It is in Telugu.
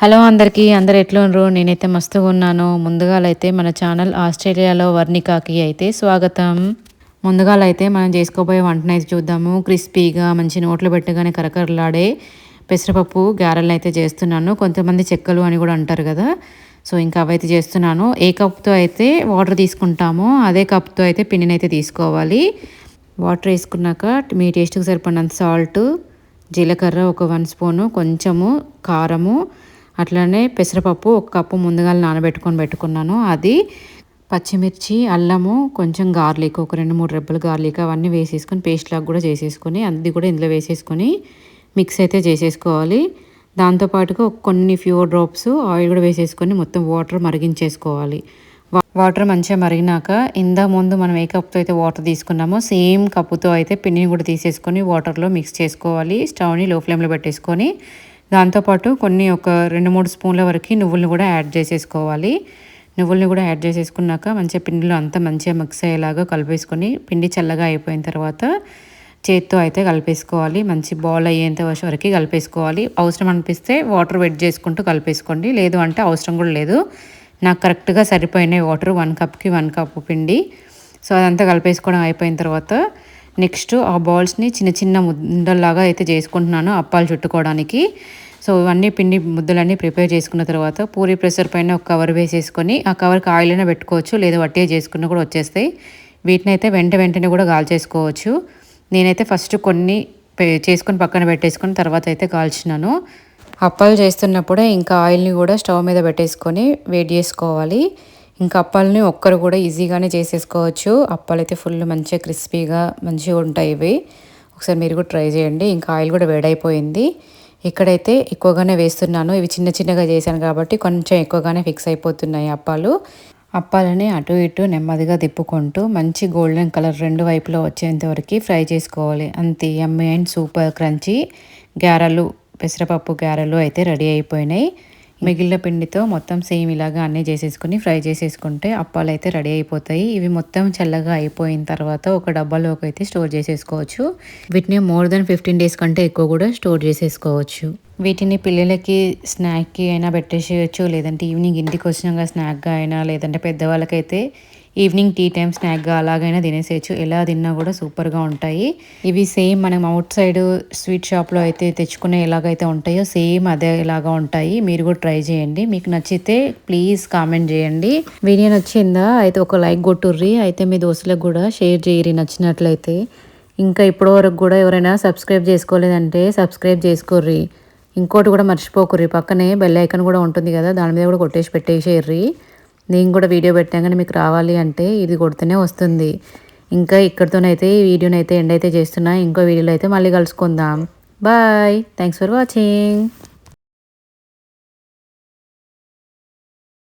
హలో అందరికీ అందరు ఎట్లున్నారు నేనైతే మస్తుగా ఉన్నాను. ముందుగాలైతే మన ఛానల్ ఆస్ట్రేలియాలో వర్ణికాకి అయితే స్వాగతం. ముందుగాలైతే మనం చేసుకోబోయే వంటనైతే చూద్దాము. క్రిస్పీగా మంచి నోట్లు పెట్టగానే కరకరలాడే పెసరపప్పు గారెలు అయితే చేస్తున్నాను. కొంతమంది చెక్కలు అని కూడా అంటారు కదా. సో ఇంకా అవైతే చేస్తున్నాను. ఏ కప్తో అయితే వాటర్ తీసుకుంటామో అదే కప్తో అయితే పిండిని అయితే తీసుకోవాలి. వాటర్ వేసుకున్నాక మీ టేస్ట్కి సరిపడినంత సాల్ట్ జీలకర్ర ఒక వన్ స్పూను కొంచెము కారము అట్లనే పెసరపప్పు ఒక కప్పు ముందుగా నానబెట్టుకొని పెట్టుకున్నాను. అది పచ్చిమిర్చి అల్లము కొంచెం గార్లిక్ ఒక రెండు మూడు రెబ్బలు గార్లిక్ అవన్నీ వేసేసుకొని పేస్ట్ లాగా కూడా చేసేసుకొని అది కూడా ఇందులో వేసేసుకొని మిక్స్ అయితే చేసేసుకోవాలి. దాంతోపాటుగా కొన్ని ఫ్యూ డ్రాప్స్ ఆయిల్ కూడా వేసేసుకొని మొత్తం వాటర్ మరిగించేసుకోవాలి. వాటర్ మంచిగా మరిగినాక ఇందా ముందు మనం ఏ కప్తో అయితే వాటర్ తీసుకున్నామో సేమ్ కప్పుతో అయితే పిండిని కూడా తీసేసుకొని వాటర్లో మిక్స్ చేసుకోవాలి. స్టవ్ని లో ఫ్లేమ్లో పెట్టేసుకొని దాంతోపాటు కొన్ని ఒక రెండు మూడు స్పూన్ల వరకు నువ్వులను కూడా యాడ్ చేసేసుకోవాలి. నువ్వుల్ని కూడా యాడ్ చేసేసుకున్నాక మంచిగా పిండిలో అంతా మంచిగా మిక్స్ అయ్యేలాగా కలిపేసుకొని పిండి చల్లగా అయిపోయిన తర్వాత చేత్తో అయితే కలిపేసుకోవాలి. మంచి బాల్ అయ్యేంత వరకు కలిపేసుకోవాలి. అవసరం అనిపిస్తే వాటర్ వెట్ చేసుకుంటూ కలిపేసుకోండి. లేదు అంటే అవసరం కూడా లేదు. నాకు కరెక్ట్గా సరిపోయినాయి వాటర్ వన్ కప్కి వన్ కప్ పిండి. సో అదంతా కలిపేసుకోవడం అయిపోయిన తర్వాత నెక్స్ట్ ఆ బాల్స్ని చిన్న చిన్న ముద్దల్లాగా అయితే చేసుకుంటున్నాను అప్పాలు చుట్టుకోవడానికి. సో ఇవన్నీ పిండి ముద్దలన్నీ ప్రిపేర్ చేసుకున్న తర్వాత పూరి ప్రెషర్ పైన ఒక కవర్ వేసేసుకొని ఆ కవర్కి ఆయిల్ అయినా పెట్టుకోవచ్చు లేదా వట్టిగా చేసుకున్న కూడా వచ్చేస్తాయి. వీటిని అయితే వెంట వెంటనే కూడా గాల్ చేసుకోవచ్చు నేనైతే ఫస్ట్ కొన్ని చేసుకొని పక్కన పెట్టేసుకొని తర్వాత అయితే కాల్చినాను. అప్పాలు చేస్తున్నప్పుడే ఇంకా ఆయిల్ని కూడా స్టవ్ మీద పెట్టేసుకొని వేడి చేసుకోవాలి. ఇంకా అప్పాలని ఒక్కరు కూడా ఈజీగానే చేసేసుకోవచ్చు. అప్పాలు అయితే ఫుల్ మంచిగా క్రిస్పీగా మంచిగా ఉంటాయి ఇవి. ఒకసారి మీరు కూడా ట్రై చేయండి. ఇంకా ఆయిల్ కూడా వేడైపోయింది. ఇక్కడైతే ఎక్కువగానే వేస్తున్నాను. ఇవి చిన్న చిన్నగా చేశాను కాబట్టి కొంచెం ఎక్కువగానే ఫిక్స్ అయిపోతున్నాయి అప్పాలు. అప్పాలని అటు ఇటు నెమ్మదిగా తిప్పుకుంటూ మంచి గోల్డెన్ కలర్ రెండు వైపులో వచ్చేంతవరకు ఫ్రై చేసుకోవాలి. అంతే ఎమ్మె అండ్ సూపర్ క్రంచీ. గారెలు పెసరపప్పు గారెలు అయితే రెడీ అయిపోయినాయి. మిగిలిన పిండితో మొత్తం సేమ్ ఇలాగా అన్నీ చేసేసుకుని ఫ్రై చేసేసుకుంటే అప్పాలు అయితే రెడీ అయిపోతాయి. ఇవి మొత్తం చల్లగా అయిపోయిన తర్వాత ఒక డబ్బాలోకి అయితే స్టోర్ చేసేసుకోవచ్చు. వీటిని మోర్ దెన్ ఫిఫ్టీన్ డేస్ కంటే ఎక్కువ కూడా స్టోర్ చేసేసుకోవచ్చు. వీటిని పిల్లలకి స్నాక్కి అయినా పెట్టేసేయచ్చు లేదంటే ఈవినింగ్ ఇంటికి వచ్చినాక స్నాక్గా అయినా లేదంటే పెద్దవాళ్ళకైతే ఈవినింగ్ టీ టైం స్నాక్గా అలాగైనా తినేసేయచ్చు. ఎలా తిన్నా కూడా సూపర్గా ఉంటాయి. ఇవి సేమ్ మనం అవుట్ సైడ్ స్వీట్ షాప్లో అయితే తెచ్చుకునే ఎలాగైతే ఉంటాయో సేమ్ అదే ఇలాగా ఉంటాయి. మీరు కూడా ట్రై చేయండి. మీకు నచ్చితే ప్లీజ్ కామెంట్ చేయండి. వీడియో నచ్చిందా? అయితే ఒక లైక్ కొట్టుర్రి. అయితే మీ దోస్తులకు కూడా షేర్ చేయరి నచ్చినట్లయితే. ఇంకా ఇప్పటి వరకు కూడా ఎవరైనా సబ్స్క్రైబ్ చేసుకోలేదంటే సబ్స్క్రైబ్ చేసుకోర్రి. ఇంకోటి కూడా మర్చిపోకుర్రి. పక్కనే బెల్ ఐకన్ కూడా ఉంటుంది కదా దాని మీద కూడా కొట్టేసి పెట్టేసేర్రి నేను కూడా వీడియో పెట్టాగానే మీకు రావాలి అంటే ఇది కొడితేనే వస్తుంది. ఇంకా ఇక్కడితోనైతే ఈ వీడియోనైతే ఎండ్ అయితే చేస్తున్నా. ఇంకో వీడియోలో అయితే మళ్ళీ కలుసుకుందాం. Bye thanks for watching